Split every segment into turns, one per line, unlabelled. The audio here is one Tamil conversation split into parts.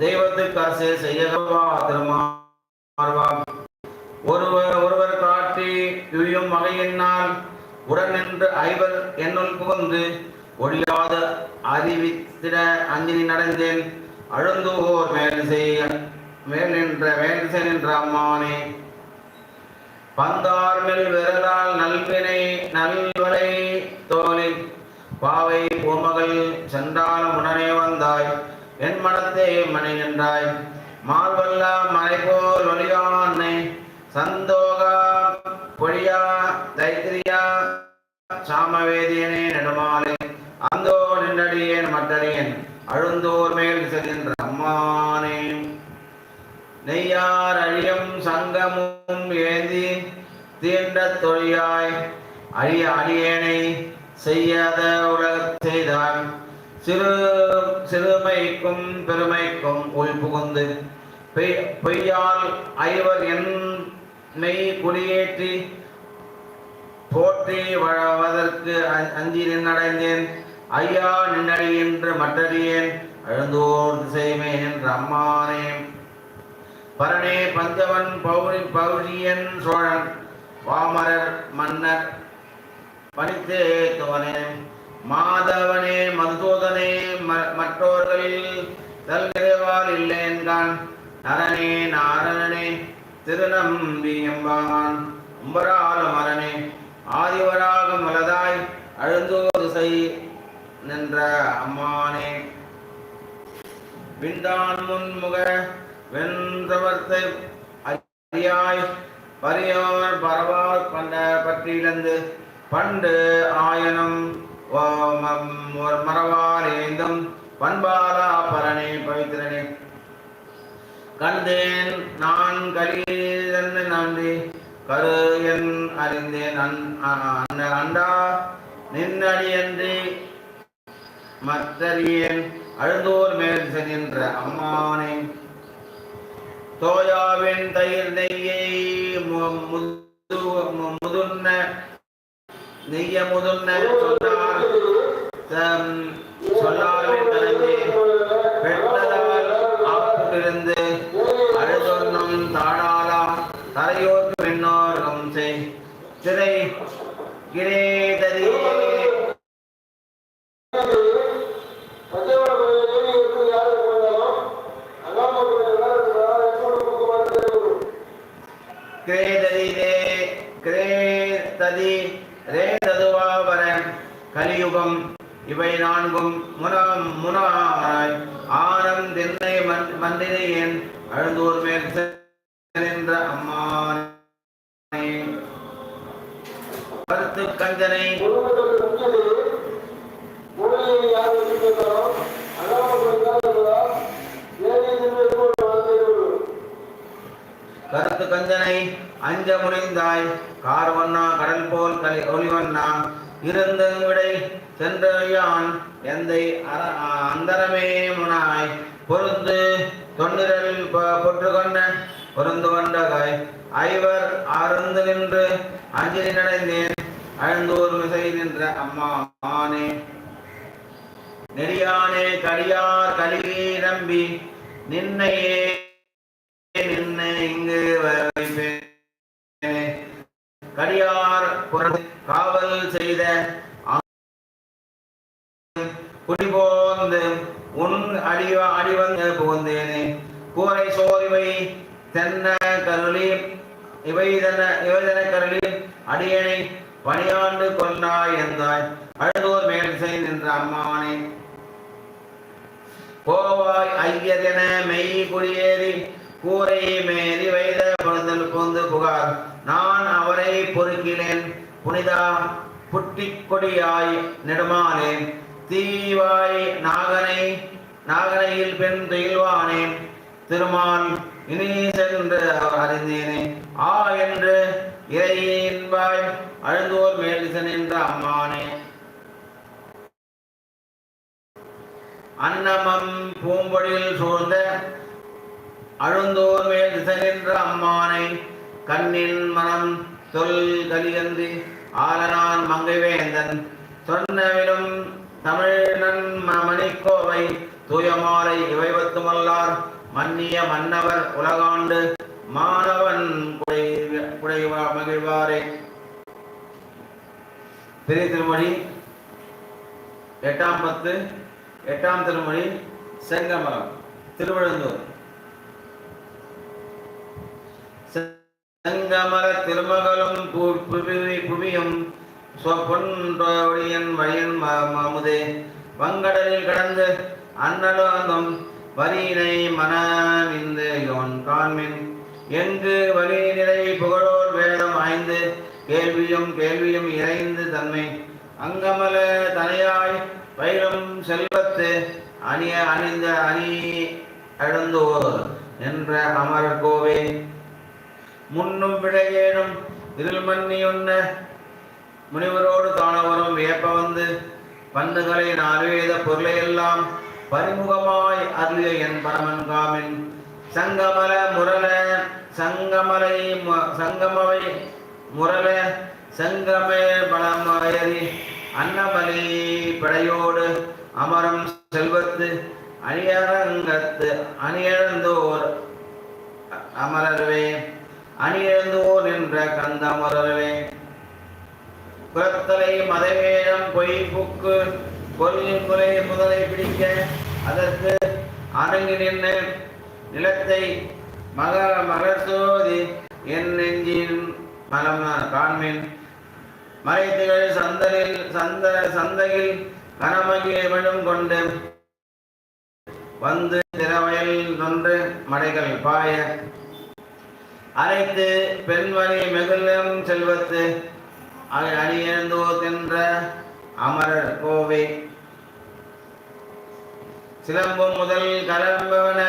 தெய்வத்துக்கு செய்யவா திருமார்வா ஒருவர் ஒருவர் காட்டி துயும் வகையினால் உடன் நின்று ஐவர் என்னுள் புகுந்து ஒழியாத அறிவித்திட அஞ்சினி நடந்தேன். அழுந்தோர் மேல் செய்ய மேல் நின்ற மேல் நின்ற அம்மானே. பந்தார் மேல் விரலால் நல்வினை நல்வலை தோலை பாவை பூமகள் சென்றாலும் உடனே வந்தாய். என் மனத்தே மணி நின்றாய். மால்வல்ல மலை போல் ஒளியானை. சந்தோகா பொழியா தைத்திரியா. சாமவேதியனே நெடுமாலே. அந்தோ நின்றடியேன் மற்றடியேன். அழுந்தோர் மேல் செல்கின்ற அம்மானே. நெய்யார் அழியும் சங்கமும் ஏந்தி தீண்ட தொழியாய். அழிய அடியேனை செய்யாத உலகத் செய்தாய். சிறு சிறுமைக்கும் பெருமைக்கும் உள் புகுந்து பெய்- பொய்யால் ஐவர் என் மெய் குடியேற்றி போற்றி வழவதற்கு அஞ்சி நின்னடைந்தேன். ஐயா நின்னடி என்று மற்றறியேன். அழுந்தோர் திசைமே என்ற அம்மானே. பரணே பஞ்சவன் பௌரி பௌரியன் சோழன் வாமரர் மன்னர் பணித்தே துவனே மாதவனே மதுசூதனே ம- மற்றோர்கள் இல்லை என்றான் நரனே நாரணனே திருநம்பி எம்பான். உம்பரால மரனே ஆதிவராக மலதாய் அழுந்தோதிசை நின்ற அம்மானே. விண்டான் முன்முக வென்றவர்த்தை அறியாய் பரியோர் பரவார் பண்ட பற்றியிழந்து பண்டு ஆயனம். வ- பண்பாலா பரணே பவித்திரனே. கண்டேன் நான் கலிதன் நன்றி கரு என் அறிந்தேன் அண்ணன் அண்டா நின்னடியன்றி மற்றறியேன் அழுந்தோர் மேல் சென்ற அம்மானே. தோயாவின் தயிர் நெய்யை மு- முது முதுன்ன நெய்ய முதுன்ன சொன்னார் தம் சொல்லாவின் தலைமை பெற்றதால் அழுதொன்னும் தாடாலா தரையோர்க்கு பெண்ணோர்க்கும் செய் திரை கிரேதரி
பச்சைவாழை
கிரேததி ரே கிரேததி கலியுகம் இவை நான்கும் முன முனாய் ஆனம் திண்ணை மந்த் மந்திரையன் அழுந்தூர் மேல் சென்ற அம்மானே. கருத்து கஞ்சனை. கருத்து கஞ்சனை. அஞ்ச முனைந்தாய் கார்வண்ணா கடல் போல் கலை ஒளிவண்ணா இருந்த விடை சென்றயான் எந்தை அந்தரமே முனாய் பொருந்து தொண்டிரல் பொற்று கொண்ட பொருந்து கொண்டகாய் ஐவர் அருந்து நின்று அஞ்சலி நடைந்தேன் அழுந்தோர் மிசை நின்ற அம்மா ஆனே நெறியானே கடியார் கலியே நம்பி நின்னையே நின்ன இங்கு வைப்பேனே. கடியார் புறது காவல் செய்த குடிபோந்து உன் அடி அடிவந்து புகுந்தேனே. கூரை சோரிவை தென்ன கருளி இவை தன இவை தன கருளி அடியனை பணியாண்டு கொண்டாய் என்றாய். அழுதோர் மேல் செய் நின்ற அம்மானே. போவாய் ஐயதென மெய் குடியேறி கூரை மேறி வைத பொழுதல் புந்து புகார். நான் அவரை பொறுக்கினேன். புனிதா புட்டிக்கொடியாய் நெடுமானேன். தீவாய் நாகனை நாகனையில் பெண் துயில்வானேன். திருமால் இனி சென்று அவர் அறிந்தேனே. ஆ என்று இறையின்பாய் அழுந்தோர் மேல் நின்ற அம்மானே. அன்னமம் பூம்பொழில் சூழ்ந்த அழுந்தோர் மேல் திசைகின்ற அம்மானை கண்ணின் மனம் சொல் கலியன்றி ஆலனான் மங்கைவேந்தன். சொன்னவிலும் தமிழன் ம- மணிக்கோவை தூயமாலை இவை பத்துமல்லார் மன்னிய மன்னவர் உலகாண்டு மாணவன் மகிழ்வாரே. பெரிய திருமொழி எட்டாம் பத்து எட்டாம் திருமொழி செங்கமலம் திருவழுந்தூர் மாமர திருமகளும் பு- புவியும் சொப்பொன்றொழியன் வழியன் வங்கடலில் கடந்து அன்னலோகம் வரியினை மனமிந்து யோன் காண்மின் எங்கு வழி நிலை புகழோர் வேதம் ஆய்ந்து கேள்வியும் கேள்வியும் இறைந்து தன்மை. அங்கமல தனையாய் பயிலும் செல்வத்து அணிய அணிந்த அணி அழந்தோர் என்ற அமரர் கோவே. முன்னும் விழையேனும் இதில் மன்னி உண்ண முனிவரோடு காணவரும் வேப்ப வந்து பந்துகளை பொருளை பொருளையெல்லாம் பரிமுகமாய் அருளிய என் பரமன் காமின். சங்கமல முரள சங்கமலை சங்கமவை முரள சங்கமே பலமயரி அன்னமலை படையோடு அமரம் செல்வத்து அணியரங்கத்து அணியழந்தோர் அமரர்வே. அணியழந்தோர் என்ற கந்தமரர்வே குலத்தலை மதவேடம் பொய் புக்கு கொல் கொலை முதலை பிடிக்க அதற்கு அடங்கி நின்று நிலத்தை மக மகசோதி என் நெஞ்சின் மலம் காண்மின். மறைத்துகள் சந்தலில் சந்த சந்தையில் கனமகிழ்வனும் கொண்டு வந்து திறவயல் நொன்று மடைகள் பாய அரைத்து பெண்மணி மெகுலம் செல்வத்து அவை அணியந்தோ தின்ற அமரர் கோவை. சிலம்பும் முதல் கலம்பவன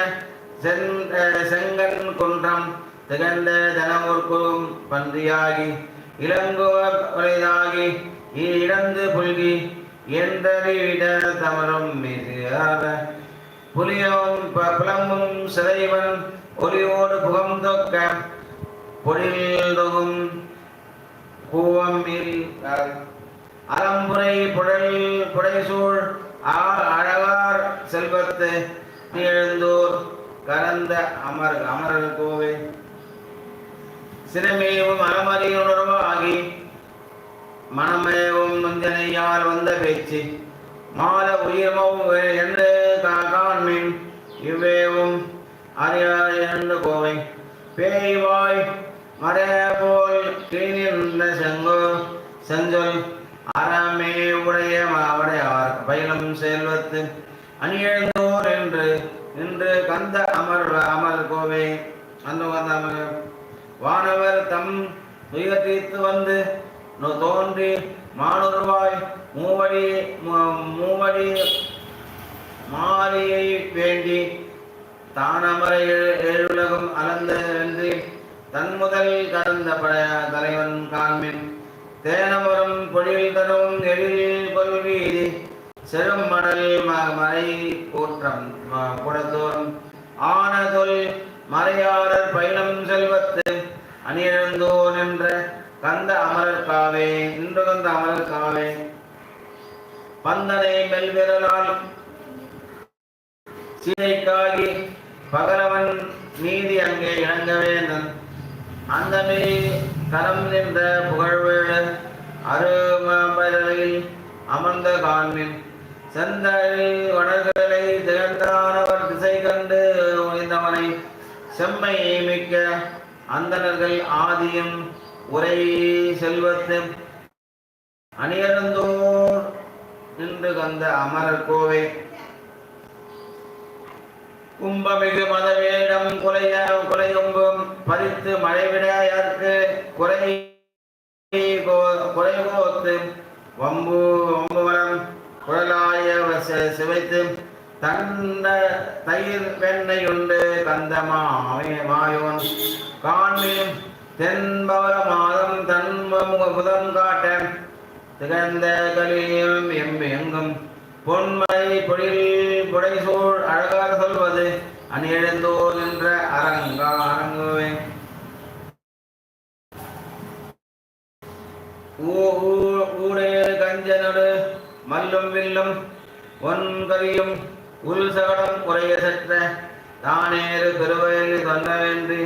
சென்- செங்கன் குன்றம் திகழ்ந்த தனமுற்கும் பன்றியாகி இளங்கோதாகி இடந்து புல்கி என்றறிவிட தமரும் மிகாத புலியோன் ப- புலம்பும் சிறைவன் ஒளியோடு புகழ்ந்தொக்க பொழில்தொகும் பொழில் கூவம்பில் அலம்புரை புழல் புடைசூழ் ஆ- அழகார் செல்வத்து எழுந்தோர் கலந்த அமர் அமரர் கோவை சிறுமேவும் அலமறியுணர்வாகி மனமேவும் முந்தனையால் வந்த பேச்சு. மால உயிர்மவும் என்று காண்மின் இவ்வேவும் அறியாண்டு கோவை பேய்வாய் மறைய போல் கீழிருந்த செங்கோ செஞ்சொல் அறமே உடைய உடையார் பயிலும் செல்வத்து அணியெழுந்தோர் என்று இன்று கந்த அமர் அமர் கோவை அந்த கந்த அமர் வானவர் தம் துயர் தீர்த்து வந்து தோன்றி மானுருவாய் மூவடி மூவடி மாலியை வேண்டி தானமர ஏழுலகம் அளந்த வென்று தன் முதல் கடந்த பழைய தலைவன் காண்மின். தேனமரம் பொழில் தரும் எழில் பொருள் செரும் மடல் ம- மறை கூற்றம் குடத்தோறும். ஆனதொல் மறையாளர் பயிலம் செல்வத்து அணியெழுந்தோர் என்ற கந்த அமரர் காவே இன்று கந்த அமரர் காவே. பந்தனை மெல்விரலால் சீதைக்காகி பகலவன் நீதி அங்கே இணங்க வேண்டும் அந்த தரம் நின்ற புகழ்வேழ அருமபலையில் அமர்ந்த காண்மின். செந்தழில் வடர்களை திகழ்ந்தானவர் திசை கண்டு உழைந்தவனை செம்மை மிக்க அந்தணர்கள் ஆதியும் உரை செல்வத்து அணியருந்தோர் நின்று கந்த அமரர் கோவே. கும்பமிகு மதவேடம் குலைய குலையொங்கும் பறித்து மழைவிடையற்கு குறை குறைகோத்து. வம்பு வம்புவரம் குழலாய சிவைத்து. தந்த தயிர் வெண்ணையுண்டு கந்தமா மாயோன். காண்மையும் தென்பவர மாதம் தன்மமுக புதம் காட்ட. திகழ்ந்த கலியும் எம் எங்கும் பொன்மலை பொழில் புடைசூழ் அழகாக சொல்வது அணியெழுந்தோர் என்ற அரங்கா அரங்குவே ஊ- ஊடே கஞ்சனடு மல்லும் வில்லும் ஒன்கரியும் உள் சகடம் குறைய செற்ற தானேறு பெருவயல் தொன்னவென்று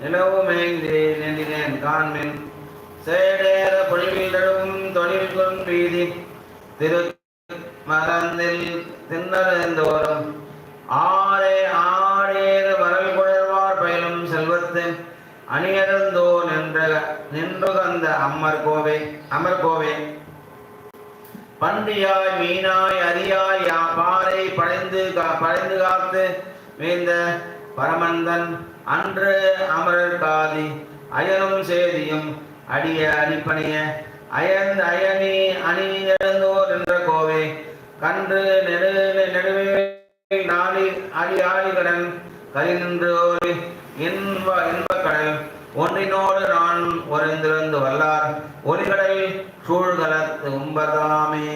நிலவுமேந்தி நின்றினேன் காண்மின். சேடேற பொழிவில் நடுவும் தொழில் கொன்பீதி திரு மறந்தில் திண்ணறந்தோறும் ஆரே ஆரேறு வரல் குழல்வார் பயிலும் செல்வத்து அணியருந்தோ நின்ற நின்றுகந்த அம்மர் கோவை அமர் கோவை. பன்றியாய் மீனாய் அரியாய் யா பாறை படைந்து கா- படைந்து காத்து மீந்த பரமந்தன் அன்று அமரர் காதி அயனும் சேதியும் அடிய அடிப்பணிய அயன் அயனி அணி எழுந்தோர் என்ற கோவை. கன்று நெடு நெடுவே நாளி அடி ஆடி கடன் நின்று இன்ப இன்பக் கடல் ஒன்றினோடு நான் ஒருந்திருந்து வல்லார். ஒளிகடல் சூழ்கலத்து உம்பதாமே.